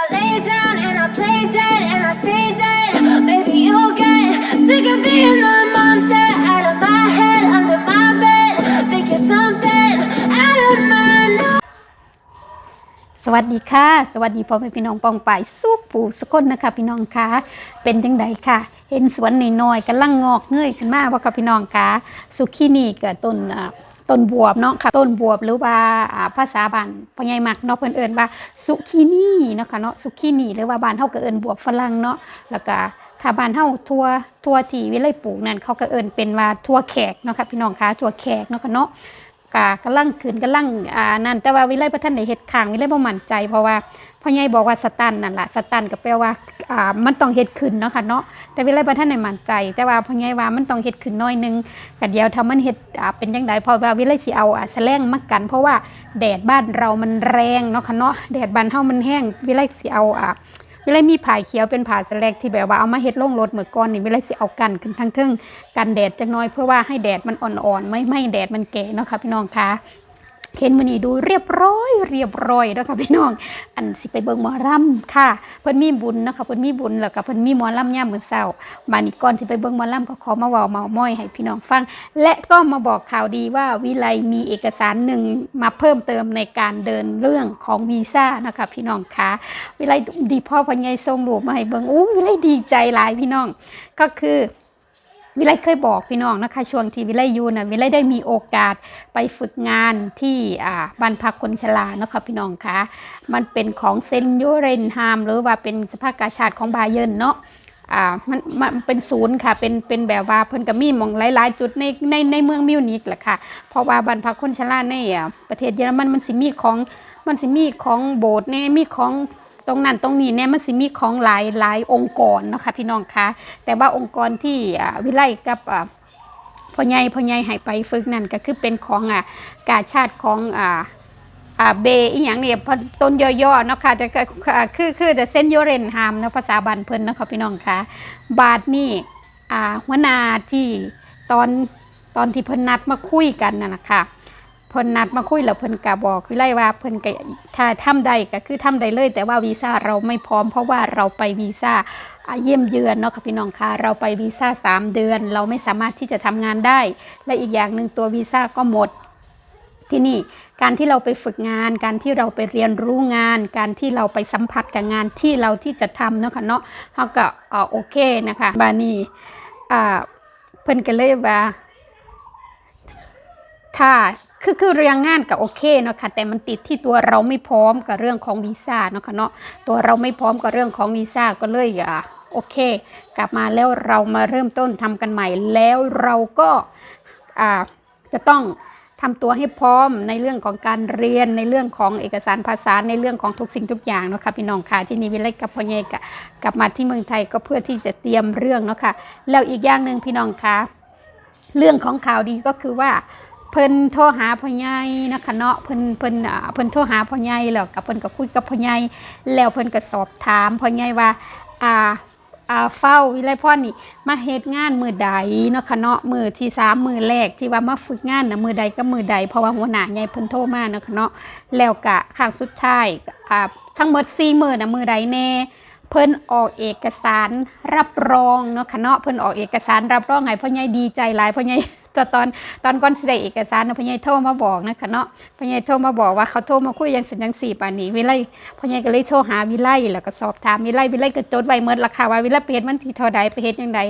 I lay down and I play dead and I stay dead. Maybe you'll get sick of being the monster out of my head, under my bed. Think you're something out of my n o สวัสดีค่ะ สวัสดีพ่อแม่พี่น้องปองไปายสุขผู้สุคนนะคะพี่น้องคะเป็นจังไดค่ะ เห็นสวนน้อยๆกำลังงอกเงยขึ้นมาว่าค่ะพี่น้องคะสุขีนี่กับต้นอ่ ต้นบวบเนาะค่ะ ต้นบวบหรือว่าภาษาบ้านพ่อใหญ่มักเนาะเพิ่นเอิ้นว่าสุขีนี่เนาะค่ะเนาะสุขีนี่หรือว่าบ้านเฮาก็เอิ้นบวบฝรั่งเนาะแล้วก็ถ้าบ้านเฮาทัวทัวที่วิไลปลูกนั่นเขาก็เอิ้นเป็นว่าทัวแขกเนาะค่ะพี่น้องคะทัวแขกเนาะค่ะเนาะ กะกำลังขึ้นกำลังอ่านั่นแต่ว่าวิไลประท่านในเฮ็ดข้างวิไลบ่มั่นใจเพราะว่าพ่อใหญ่บอกว่าสตันนั่นแหละสตันก็แปลว่าอ่ามันต้องเฮ็ดขึ้นเนาะค่ะเนาะแต่วิไลประท่านในมั่นใจ แต่ว่าพ่อใหญ่ว่ามันต้องเฮ็ดขึ้นน้อยนึงก็เดียวถ้ามันเฮ็ดอ่าเป็นจังไดเพราะว่าวิไลสิเอาอ่าแสลงมากัน เพราะว่าแดดบ้านเรามันแรงเนาะค่ะเนาะแดดบ้านเฮามันแห้งวิไลสิเอาอ่า วิไลมีผาเขียวเป็นผาสแลกที่แบบว่าเอามาเฮ็ดลงรถเมื่อก่อนนี่วิไลสิเอากันขึ้นทั้งทึงกันแดดจักน้อยเพื่อว่าให้แดดมันอ่อนๆไม่ไม่ให้แดดมันแก่เนาะค่ะพี่น้องคะ เห็นมือนี้ดูเรียบร้อย เรียบร้อยเนาะค่ะพี่น้อง อันสิไปเบิ่งหมอรำค่ะ เพิ่นมีบุญนะคะเพิ่นมีบุญแล้วก็เพิ่นมีหมอรำยามมื้อเช้ามานี่ก่อนสิไปเบิ่งหมอรำก็ขอมาเว้าเมาม้อยให้พี่น้องฟัง และก็มาบอกข่าวดีว่าวิไลมีเอกสารหนึ่งมาเพิ่มเติมในการเดินเรื่องของวีซ่านะคะพี่น้องคะวิไลดีพ่อพันยายทรงรูปมาให้เบิ่งอู้วิไลดีใจหลายพี่น้อง ก็คือ วิไลเคยบอกพี่น้องนะคะช่วงที่วิไลอยู่นะวิไลได้มีโอกาสไปฝึกงานที่อ่าบ้านพักคนชราเนาะคะพี่น้องคะมันเป็นของเซนยูเรนฮามหรือว่าเป็นสภากาชาติของบาเยิร์นเนาะอ่ามันมันเป็นศูนย์ค่ะเป็นเป็นแบบว่าเพิ่นก็มีมองหลาย ๆ จุดในในในเมืองมิวนิกแหละค่ะ เพราะว่าบ้านพักคนชราในอ่ประเทศเยอรมันมันสิมีของมันสิมีของโบสถ์แน่มีของ รงนั้นตรงนี้เนี่ยมันสิมีของหลายหลายองค์กรนะคะพี่น้องคะแต่ว่าองค์กรที่วิไลกับอ่าพ่อใหญ่พ่อใหญ่ให้ไปฝึกนั่นก็คือเป็นของอ่ากาชาติของอ่าอ่าเบอีหยังเนี่ยพอต้นย่อๆเนาะค่ะแต่ก็คือคือจะเส้นโยเรนฮามเนาะภาษาบันเพิ่นนะคะพี่น้องคะบาทนี่อ่าหัวนาที่ตอนตอนที่เพิ่นนัดมาคุยกันนั่นนะคะ เพิ่นนัดมาคุยแล้วเพิ่นก็บอกวิไล่ว่าเพิ่นก็ถ้าทำได้ก็คือทำได้เลย แต่ว่าวีซ่าเราไม่พร้อมเพราะว่าเราไปวีซ่าเยี่ยมเยือนเนาะค่ะพี่น้องคะเราไปวีซ่าสามเดือน เราไม่สามารถที่จะทำงานได้ และอีกอย่างหนึ่งตัววีซ่าก็หมดที่นี่การที่เราไปฝึกงาน การที่เราไปเรียนรู้งาน การที่เราไปสัมผัสกับงานที่เราที่จะทำเนาะค่ะเนาะเขาก็โอเคนะคะบานีเพิ่นก็เลยว่าถ้า คือคือเรียงงานก็โอเคเนาะค่ะแต่มันติดที่ตัวเราไม่พร้อมกับเรื่องของวีซ่าเนาะค่ะเนาะตัวเราไม่พร้อมกับเรื่องของวีซ่าก็เลยอะโอเค กลับมาแล้วเรามาเริ่มต้นทำกันใหม่ แล้วเราก็อ่าจะต้องทำตัวให้พร้อมในเรื่องของการเรียนในเรื่องของเอกสารภาษาในเรื่องของทุกสิ่งทุกอย่างเนาะค่ะพี่น้องค่ะที่นี่วิไลกับพ่อใหญ่กะกลับมาที่เมืองไทยก็เพื่อที่จะเตรียมเรื่องเนาะค่ะแล้วอีกอย่างหนึ่งพี่น้องคะเรื่องของข่าวดีก็คือว่า เพิ่นโทรหาพ่อใหญ่นะคะเนาะเพิ่นเพิ่นอ่าเพิ่นโทรหาพ่อใหญ่แล้วกับเพิ่นก็คุยกับพ่อใหญ่แล้วเพิ่นก็สอบถามพ่อใหญ่ว่าอ่าอ่าเฝ้าวิไลพรนี่มาเฮ็ดงานมือใดเนาะคะเนาะมือที่สามมือแรกที่ว่ามาฝึกงานนะมือใดก็มือใดเพราะว่าหัวหน้าใหญ่เพิ่นโทรมาเนาะคะเนาะแล้วก็ครั้งสุดท้ายอ่าทั้งหมด4มื้อนะมือใดแน่เพิ่นออกเอกสารรับรองเนาะคะเนาะเพิ่นออกเอกสารรับรองให้พ่อใหญ่ดีใจหลายพ่อใหญ่ ตอนตอนตอนก่อนสิได้เอกสารนะพ่อใหญ่โทรมาบอกนะคะเนาะพ่อใหญ่โทรมาบอกว่าเขาโทรมาคุยยังสัญญังสี่ป่านนี้วิไลพ่อใหญ่ก็เลยโทรหาวิไลแล้วก็สอบถามวิไลวิไลก็จดไว้เมื่อราคาว่าวิไลไปเฮ็ดวันที่เท่าใดไปเฮ็ดจังได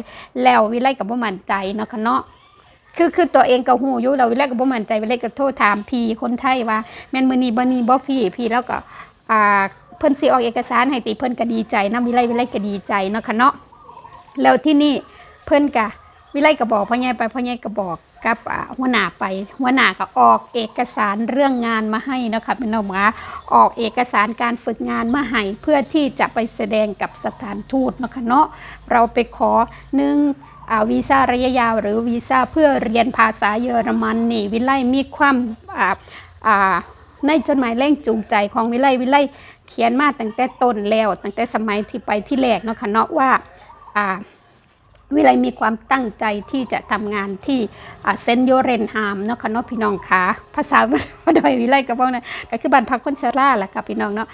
แล้ววิไลก็บ่มั่นใจเนาะคะเนาะคือคือตัวเองก็ฮู้อยู่แล้ววิไลก็บ่มั่นใจวิไลก็โทรถามพี่คนไทยว่าแม่นมื้อนี้บ่นี้บ่พี่พี่แล้วก็อ่าเพิ่นสิออกเอกสารให้ติเพิ่นก็ดีใจนะวิไลวิไลก็ดีใจเนาะค่ะเนาะแล้วที่นี่เพิ่นก็ วิไลก็บอกพ่อใหญ่ไปพ่อใหญ่ก็บอกกับอ่าหัวหน้าไป หัวหน้าก็ออกเอกสารเรื่องงานมาให้นะคะเป็นน้องหมาออกเอกสารการฝึกงานมาให้เพื่อที่จะไปแสดงกับสถานทูตเนาะคะเนาะเราไปขอหนึ่งวีซ่าระยะยาวหรือวีซ่าเพื่อเรียนภาษาเยอรมันนี่วิไลมีความอ่าอ่าในจดหมายแรงจูงใจของวิไลวิไลเขียนมาตั้งแต่ต้นแล้วตั้งแต่สมัยที่ไปที่แรกเนาะค่ะเนาะว่าอ่า วิไลมีความตั้งใจที่จะทำงานที่เซนโยเรนฮามเนาะค่ะเนาะพี่น้องคะภาษาโดยวิไลก็บอกนะก็คือบ้านพักคนชราแหละค่ะพี่น้องเนาะ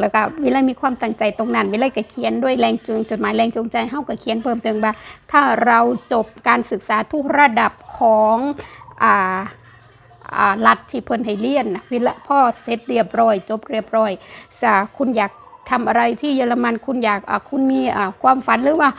แล้วก็วิไลมีความตั้งใจตรงนั้นวิไลก็เขียนด้วยแรงจูงจดหมายแรงจูงใจเฮาก็เขียนเพิ่มเติมว่าถ้าเราจบการศึกษาทุกระดับของอ่าอ่ารัฐที่เพิ่นให้เรียนนะวิไลพ่อเสร็จเรียบร้อย จบเรียบร้อยสาคุณอยากทำอะไรที่เยอรมันคุณอยากคุณมีความฝันหรือว่า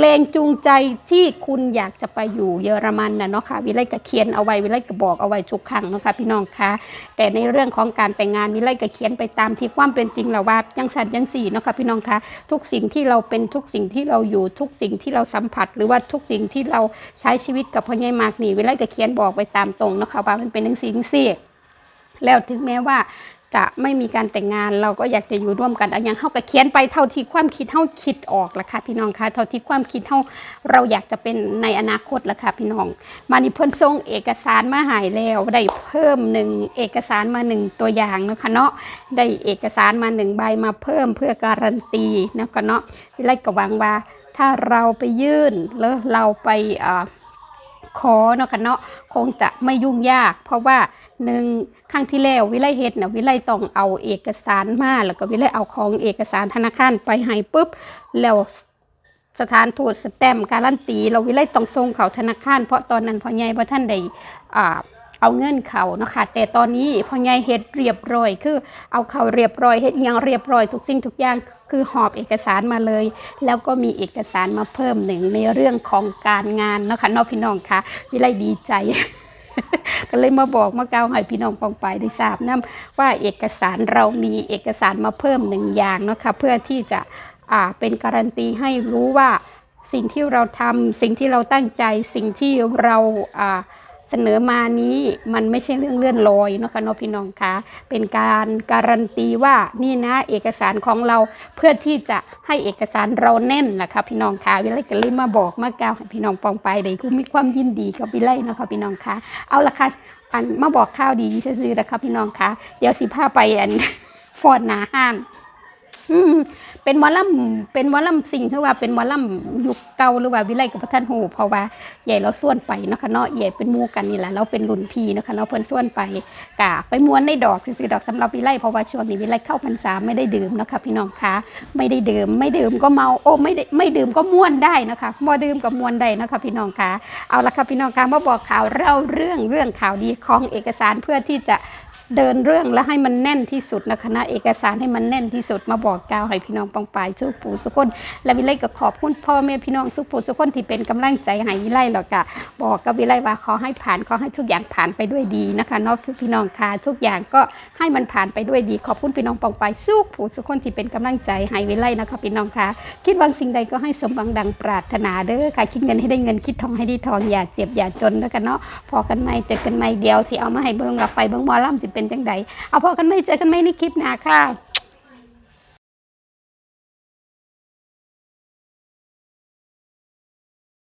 แรงจูงใจที่คุณอยากจะไปอยู่เยอรมันนะเนาะค่ะวิไลก็เขียนเอาไว้วิไลก็บอกเอาไว้ทุกครั้งเนาะค่ะพี่น้องคะแต่ในเรื่องของการแต่งงานวิไลก็เขียนไปตามที่ความเป็นจริงแล้วว่ายังสันยังสี่เนาะค่ะพี่น้องคะทุกสิ่งที่เราเป็นทุกสิ่งที่เราอยู่ทุกสิ่งที่เราสัมผัส หรือว่าทุกสิ่งที่เราใช้ชีวิตกับพ่อใหญ่มากนี่วิไลก็เขียนบอกไปตามตรงเนาะค่ะว่ามันเป็นหนังสิ่งสี่แล้วถึงแม้ว่า จะไม่มีการแต่งงานเราก็อยากจะอยู่ร่วมกันอันย่างเฮาก็เขียนไปเท่าที่ความคิดเฮาคิดออกละค่ะพี่น้องค่ะเท่าที่ความคิดเฮาเราอยากจะเป็นในอนาคตละค่ะพี่น้อง มานี่เพิ่นส่งเอกสารมาหายแล้วได้เพิ่มหนึ่งเอกสารมาหนึ่งตัวอย่างเนาะคะเนาะได้เอกสารมาหนึ่งใบมาเพิ่มเพื่อการันตีเนาะคะเนาะวิไลก็หวังว่า ถ้าเราไปยื่นหรือเราไปอ่อขอเนาะกันเนาะคงจะไม่ยุ่งยาก เพราะว่าหนึ่ง ครั้งที่แล้ววิไลเฮ็ดนะวิไลต้องเอาเอกสารมาแล้วก็วิไลเอาของเอกสารธนาคารไปให้ปุ๊บแล้วสถานทูตสแตมการันตี เราวิไลต้องส่งเขาธนาคาร เพราะตอนนั้นพ่อใหญ่พ่อท่านได้อ่าเอาเงินเขาเนาะค่ะแต่ตอนนี้พ่อใหญ่เฮ็ดเรียบร้อย คือเอาเขาเรียบร้อยเฮ็ดยังเรียบร้อยทุกสิ่งทุกอย่างคือหอบเอกสารมาเลย แล้วก็มีเอกสารมาเพิ่มหนึ่งในเรื่องของการงานเนาะค่ะเนอกพี่น้องค่ะวิไลดีใจ ก็เลยมาบอกมาเกล่าวให้พี่น้องปองไปได้ทราบนะว่าเอกสารเรามีเอกสารมาเพิ่มหนึ่งอย่างเนาะค่ะเพื่อที่จะอ่าเป็นการันตีให้รู้ว่าสิ่งที่เราทำสิ่งที่เราตั้งใจสิ่งที่เราอ่า เสนอมานี้มันไม่ใช่เรื่องเลื่อนลอยนะคะเนาะพี่น้องคะเป็นการการันตีว่านี่นะเอกสารของเราเพื่อที่จะให้เอกสารเราแน่นนะคะพี่น้องคะวิไลก็เลยมาบอกมากล่าวให้พี่น้องปองไปเลยวกูมีความยินดีกับวิไลนะคะพี่น้องคะเอาละค่ะอันมาบอกข่าวดีซื่อๆนะคะพี่น้องคะเดี๋ยวสิพาไปอันฟอนหนาห้าน อืมเป็นหมอลำเป็นหมอลำสิ่งคือว่าเป็นหมอลำยุคเก่าหรือว่าวิไลกับพระท่านหูเพราะว่าใหญ่เราส่วนไปเนาะคะเนาะใหญ่เป็นมู่กันนี่แหละเราเป็นรุ่นพี่เนาะคะเนาะเพิ่นส่วนไปกะไปม้วนในดอกซื่อๆดอกสำหรับวิไลเพราะว่าช่วงนี้วิไลเข้าพรรษาไม่ได้ดื่มเนาะคะพี่น้องคะไม่ได้ดื่มไม่ดื่มก็เมาโอ้ไม่ได้ไม่ดื่มก็ม้วนได้นะคะบ่ดื่มก็ม้วนได้นะคะพี่น้องคะเอาละค่ะพี่น้องคะมาบอกข่าวเล่าเรื่องเรื่องข่าวดีของเอกสารเพื่อที่จะเดินเรื่องและให้มันแน่นที่สุดนะคะนะเอกสารให้มันแน่นที่สุดมาบอกกล่าวให้พี่น้องปองปายสู้ปู่สุคนและวิไลก็ขอบคุณพ่อแม่พี่น้องสุขผู้สุขคนที่เป็นกำลังใจให้วิไลหรอกะบอกกับวิไลว่าขอให้ผ่านขอให้ทุกอย่างผ่านไปด้วยดีนะคะนอกพี่น้องค่ะทุกอย่างก็ให้มันผ่านไปด้วยดี ขอบคุณพี่น้องปองไปสุขผู้สุขคนที่เป็นกำลังใจให้วิไลนะคะพี่น้องค่ะคิดวังสิ่งใดก็ให้สมหวังดังปรารถนาเด้อค่ะคิดเงินให้ได้เงินคิดทองให้ได้ทองอย่าเจ็บอย่าจนแล้วกันเนาะพอกันไหมเจอกันไหมเดียวสิเอามาให้เบิ่งเราไปเบิ่งหมอลำสิเป็นจังใดเอาพอกันไหมเจอกันไหมในคลิปหน้าค่ะ